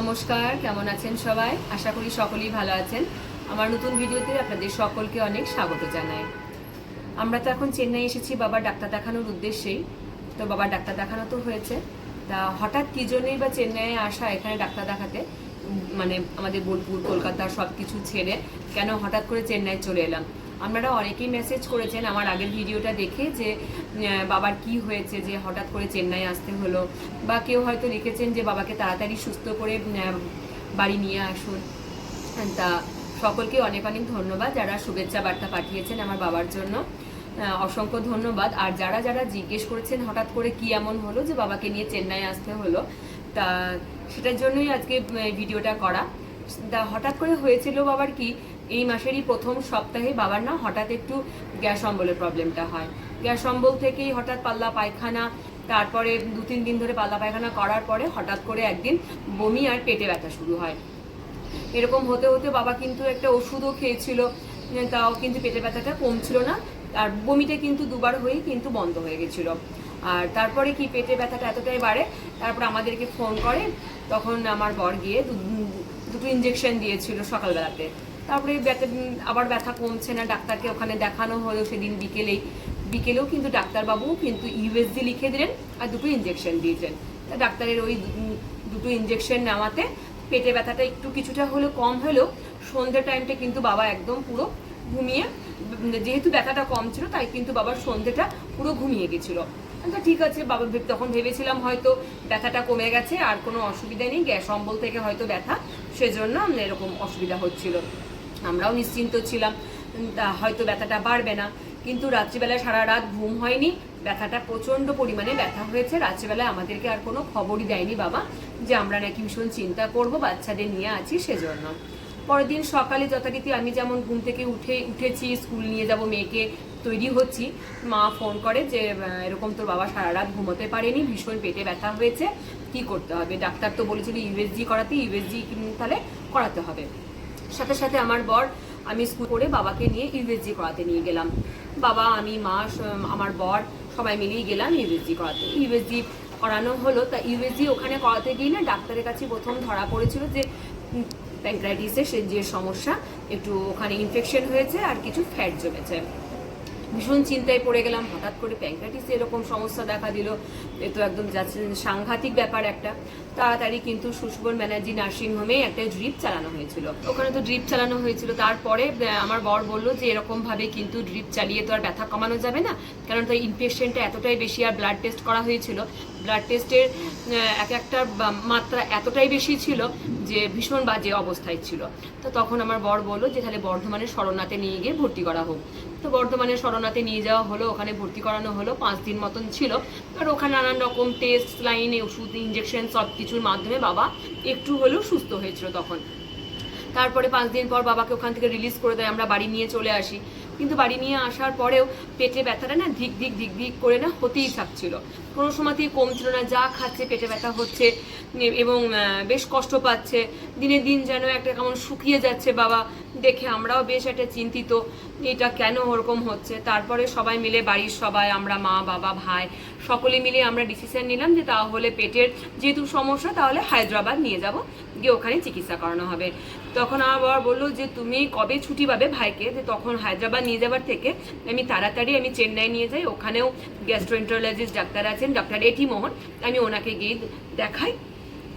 নমস্কার, কেমন আছেন সবাই? আশা করি সকলেই ভালো আছেন। আমার নতুন ভিডিওতে আপনাদের সকলকে অনেক স্বাগত জানাই। আমরা তো এখন চেন্নাই এসেছি বাবার ডাক্তার দেখানোর উদ্দেশ্যেই। তো বাবার ডাক্তার দেখানো তো হয়েছে। তা হঠাৎ কি জন্যই বা চেন্নাইয়ে আসা এখানে ডাক্তার দেখাতে? মানে আমাদের বোলপুর, কলকাতা সব কিছু ছেড়ে কেন হঠাৎ করে চেন্নাই চলে এলাম? আপনারা অনেকেই মেসেজ করেছেন আমার আগের ভিডিওটা দেখে যে বাবার কি হয়েছে, যে হঠাৎ করে চেন্নাই আসতে হলো। বা কেউ হয়তো লিখেছেন যে বাবাকে তাড়াতাড়ি সুস্থ করে বাড়ি নিয়ে আসুন। তা সকলকে অনেক অনেক ধন্যবাদ যারা শুভেচ্ছা বার্তা পাঠিয়েছেন আমার বাবার জন্য। অসংখ্য ধন্যবাদ। আর যারা যারা জিজ্ঞেস করেছেন হঠাৎ করে কি এমন হলো যে বাবাকে নিয়ে চেন্নাই আসতে হলো, তা সেটার জন্যই আজকে ভিডিওটা করা। হঠাৎ করে হয়েছিল বাবার কি এই মাসেরই প্রথম সপ্তাহে বাবার না হঠাৎ একটু গ্যাস অম্বলের প্রবলেমটা হয়। গ্যাস অম্বল থেকেই হঠাৎ পাল্লা পায়খানা, তারপরে দু, তিন দিন ধরে পাল্লা পায়খানা করার পরে হঠাৎ করে একদিন বমি আর পেটে ব্যথা শুরু হয়। এরকম হতে হতে বাবা কিন্তু একটা ওষুধও খেয়েছিল তাও কিন্তু পেটে ব্যথাটা কমছিল না, আর বমিটা কিন্তু দুবার হয়েই কিন্তু বন্ধ হয়ে গেছিল। আর তারপরে কি পেটে ব্যথাটা এতটাই বাড়ে, তারপর আমাদেরকে ফোন করে, তখন আমার বর গিয়ে দুটো ইঞ্জেকশন দিয়েছিল সকালবেলাতে। তারপরে আবার ব্যথা কমছে না, ডাক্তারকে ওখানে দেখানো হলো সেদিন বিকেলেই। বিকেলেও কিন্তু ডাক্তারবাবু কিন্তু ইউএসজি লিখে দিলেন আর দুটো ইঞ্জেকশন দিয়েছেন। তা ডাক্তারের ওই দুটো ইঞ্জেকশন নেওয়াতে পেটে ব্যথাটা একটু কিছুটা হলেও কম হলেও সন্ধ্যে টাইমটা কিন্তু বাবা একদম পুরো ঘুমিয়ে যেহেতু ব্যথাটা কম ছিল, তাই কিন্তু বাবার সন্ধ্যেটা পুরো ঘুমিয়ে গেছিল। তা ঠিক আছে বাবা তখন ভেবেছিলাম হয়তো ব্যথাটা কমে গেছে, আর কোনো অসুবিধা নেই, গ্যাস অম্বল থেকে হয়তো ব্যথা, সেজন্য এরকম অসুবিধা হচ্ছিল। আমরাও নিশ্চিন্ত ছিলাম হয়তো ব্যথাটা বাড়বে না। কিন্তু রাত্রিবেলায় সারা রাত ঘুম হয়নি, ব্যথাটা প্রচণ্ড পরিমাণে ব্যথা হয়েছে। রাত্রিবেলায় আমাদেরকে আর কোনো খবরই দেয়নি বাবা, যে আমরা নাকি ভীষণ চিন্তা করব, বাচ্চাদের নিয়ে আছি সেজন্য। পরের দিন সকালে যথারীতি আমি যেমন ঘুম থেকে উঠে, উঠেছি, স্কুল নিয়ে যাব মেয়েকে তৈরি হচ্ছি। মা ফোন করে যে এরকম তোর বাবা সারা রাত ঘুমোতে পারেনি, ভীষণ পেটে ব্যথা হয়েছে, কি করতে হবে? ডাক্তার তো বলেছিল ইউএসজি করাতে ইউএসজি তাহলে করাতে হবে। সাথে সাথে আমার বর, আমি স্কুল করে বাবাকে নিয়ে ইউএসজি করাতে নিয়ে গেলাম। বাবা, আমি, মা আমার বর, সবাই মিলেই গেলাম ইউএসজি করাতে। ইউএসজি করানো হলো, তা ইউএসজি ওখানে করাতে গিয়ে না ডাক্তারের কাছে প্রথম ধরা পড়েছিল যে প্যাঙ্ক্রাইটিসের সে যে সমস্যা, একটু ওখানে ইনফেকশন হয়েছে আর কিছু ফ্যাট জমেছে। ভীষণ চিন্তায় পড়ে গেলাম, হঠাৎ করে প্যাঙ্ক্রাইটিস এরকম সমস্যা দেখা দিল। এ তো একদম সাংঘাতিক ব্যাপার একটা। তাড়াতাড়ি কিন্তু সুশবন ব্যানার্জি নার্সিংহোমে একটা ড্রিপ চালানো হয়েছিল। ওখানে তো ড্রিপ চালানো হয়েছিল। তারপরে আমার বর বলল যে এরকম ভাবে কিন্তু ড্রিপ চালিয়ে তো আর ব্যথা কমানো যাবে না। কারণ তো ইনফেকশনটা এতটাই বেশি আর ব্লাড টেস্ট করা হয়েছিল। ব্লাড টেস্টের এক একটা মাত্রা এতটাই বেশি ছিল যে ভীষণ বাজে অবস্থায় ছিল। তো তখন আমার বর বলল যে তাহলে বর্ধমানের শরণাতে নিয়ে গিয়ে ভর্তি করা হোক। তো বর্ধমানের শরণাতে নিয়ে যাওয়া হলো, ওখানে ভর্তি করানো হলো, পাঁচ দিন মতন ছিল। আর ওখানে নানান রকম টেস্ট লাইনে ওষুধ ইঞ্জেকশন সব কিছুর মাধ্যমে বাবা একটু হলেও সুস্থ হয়েছিল তখন। তারপরে পাঁচ দিন পর বাবাকে ওখান থেকে রিলিজ করে দেয়, আমরা বাড়ি নিয়ে চলে আসি। কিন্তু বাড়ি নিয়ে আসার পরেও পেটে ব্যথাটা না ধিক ধিক ধিক ধিক করে না হতেই থাকছিল। কোনো সময়তেই কমছিল না, যা খাচ্ছে পেটে ব্যথা হচ্ছে, এবং বেশ কষ্ট পাচ্ছে। দিনে দিন যেন একটা কেমন শুকিয়ে যাচ্ছে বাবা, দেখে আমরাও বেশ একটা চিন্তিত। এটা কেন ওরকম হচ্ছে? তারপরে সবাই মিলে, বাড়ির সবাই, আমরা মা, বাবা, ভাই, সকলে মিলে আমরা ডিসিশন নিলাম যে তাহলে পেটের যেহেতু সমস্যা, তাহলে হায়দ্রাবাদ নিয়ে যাব। গিয়ে ওখানে চিকিৎসা করানো হবে। তখন আমার বাবা বলল যে, তুমি কবে ছুটি পাবে ভাইকে? যে, তখন হায়দ্রাবাদ নিয়ে যাবার থেকে আমি তাড়াতাড়ি আমি চেন্নাই নিয়ে যাই। ওখানেও গ্যাস্ট্রোএন্টারোলজিস্ট ডাক্তার আছেন, ডাক্তার এটি মোহন। আমি ওনাকে গিয়ে দেখাই।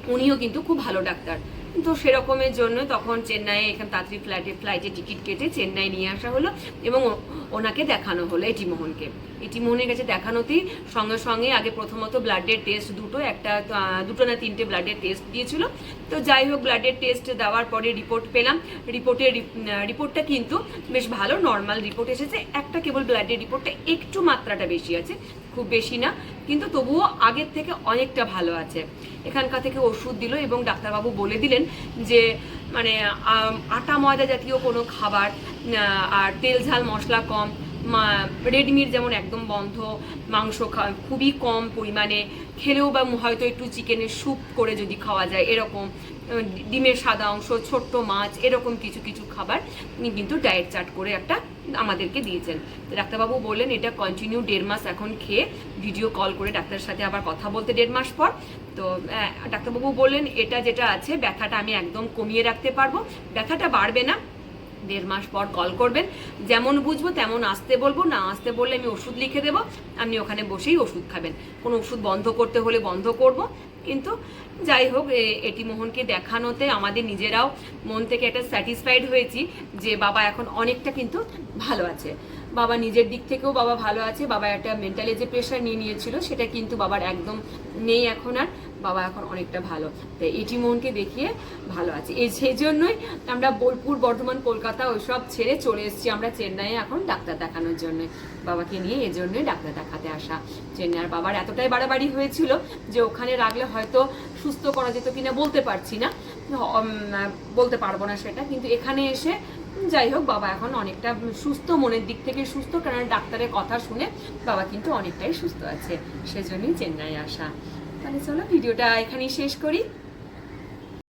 উনিও কিন্তু খুব ভালো ডাক্তার। তো সেরকমের জন্য তখন চেন্নাইয়ে এখানে তাড়াতাড়ি ফ্লাইটে ফ্লাইটে টিকিট কেটে চেন্নাই নিয়ে আসা হলো এবং ওনাকে দেখানো হলো এটি মোহনকে এটি মোহনের কাছে দেখানোতেই সঙ্গে সঙ্গে আগে প্রথমত ব্লাডের টেস্ট দুটো, একটা দুটো না তিনটে ব্লাডের টেস্ট দিয়েছিল। তো যাই হোক ব্লাডের টেস্ট দেওয়ার পরে রিপোর্ট পেলাম। রিপোর্টের রিপোর্টটা কিন্তু বেশ ভালো নর্মাল রিপোর্ট এসেছে। একটা কেবল ব্লাডের রিপোর্টটা একটু মাত্রাটা বেশি আছে। খুব বেশি না, কিন্তু তবুও আগের থেকে অনেকটা ভালো আছে। এখানকার থেকে ওষুধ দিল এবং ডাক্তারবাবু বলে দিলেন যে মানে আটা ময়দা জাতীয় কোনো খাবার আর তেল ঝাল মশলা কম রেডমির যেমন একদম বন্ধ, মাংস খাওয়া খুবই কম পরিমাণে। খেলেও বা হয়তো একটু চিকেনের স্যুপ করে যদি খাওয়া যায়, এরকম। ডিমের সাদা অংশ, ছোট্ট মাছ, এরকম কিছু কিছু খাবার কিন্তু ডায়েট চার্ট করে একটা আমাদেরকে দিয়েছেন। ডাক্তারবাবু বললেন, এটা কন্টিনিউ দেড় মাস এখন খেয়ে ভিডিও কল করে ডাক্তারের সাথে আবার কথা বলতে দেড় মাস পর। তো ডাক্তারবাবু বললেন, এটা যেটা আছে, ব্যথাটা আমি একদম কমিয়ে রাখতে পারব। ব্যথাটা বাড়বে না দেড় মাস পর কল করবেন। যেমন বুঝব, তেমন আসতে বলব। না আসতে বললে আমি ওষুধ লিখে দেবো। আপনি ওখানে বসেই ওষুধ খাবেন। কোনো ওষুধ বন্ধ করতে হলে বন্ধ করব। কিন্তু যাই হোক এটি মোহনকে দেখানোতে আমাদের নিজেরাও মন থেকে একটা স্যাটিসফাইড হয়েছি যে বাবা এখন অনেকটা কিন্তু ভালো আছে। বাবা নিজের দিক থেকেও বাবা ভালো আছে, বাবা একটা মেন্টালি যে প্রেশার নিয়ে নিয়েছিল, সেটা কিন্তু বাবার একদম নেই এখন আর, বাবা এখন অনেকটা ভালো। তাই এটি মনকে দেখিয়ে ভালো আছে। এই সেই জন্যই আমরা বোলপুর, বর্ধমান, কলকাতা ওইসব ছেড়ে চলে এসেছি আমরা চেন্নাইয়ে এখন ডাক্তার দেখানোর জন্য। বাবাকে নিয়ে এই জন্যই ডাক্তার দেখাতে আসা। চেন্নাই আর বাবার এতটাই বাড়াবাড়ি হয়েছিল যে ওখানে রাখলে হয়তো সুস্থ করা যেত কিনা বলতে পারছি না বলতে পারব না সেটা। কিন্তু এখানে এসে যাই হোক, বাবা এখন অনেকটা সুস্থ, মনের দিক থেকে সুস্থ, কারণ ডাক্তারের কথা শুনে বাবা কিন্তু অনেকটাই সুস্থ আছে, সেজন্যই চেন্নাই আসা। তাহলে চলো, ভিডিওটা এখানেই শেষ করি।